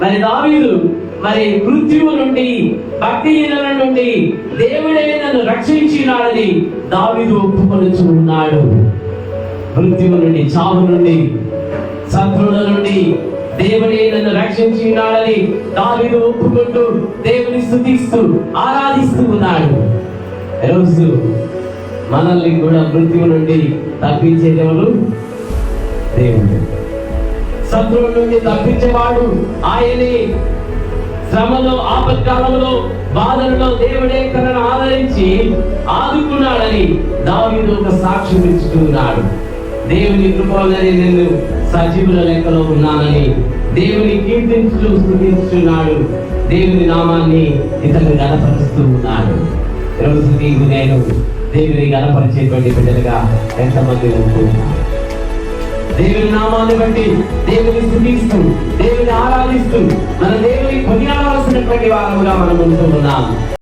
మరి దావీదు మరి మృత్యువు నుండి భక్తిహీనుల నుండి దేవుడే నన్ను రక్షించినాడని దావీదు ఒప్పుకొనుచు ఉన్నాడు. మృత్యువు నుండి చావు నుండి శత్రువుల నుండి దేవుడే నన్ను రక్షించినాడని దావీదు ఒప్పుకుంటూ దేవుని స్థుతిస్తూ ఆరాధిస్తూ ఉన్నాడు. రోజు మనల్ని కూడా మృత్యువు నుండి తప్పించే దేవుడు. శత్రువు నుండి తప్పించేవాడు. ఆయనే శ్రమలో ఆపత్కాలంలో బాధలలో దేవుడే తనను ఆదరించి ఆదుకున్నాడని దావీదు ఒక సాక్ష్యం ఇచ్చుకున్నాడు దేవుని కృపలని నేను సజీవుల లెక్కలో ఉన్నానని దేవుని కీర్తించు స్థుతించున్నాడు దేవుని నామాన్ని ఇతను గణపరుస్తూ ఉన్నాడు. ఈరోజు నీకు నేను దేవుని గణపరిచేటువంటి బిడ్డలుగా ఎంతమంది ఉంటున్నాను దేవుని నామాన్ని బట్టి దేవుని స్థుతిస్తూ దేవుని ఆరాధిస్తూ మన దేవుని కొనియాడవలసినటువంటి వారముగా మనం ఉంటున్నాం.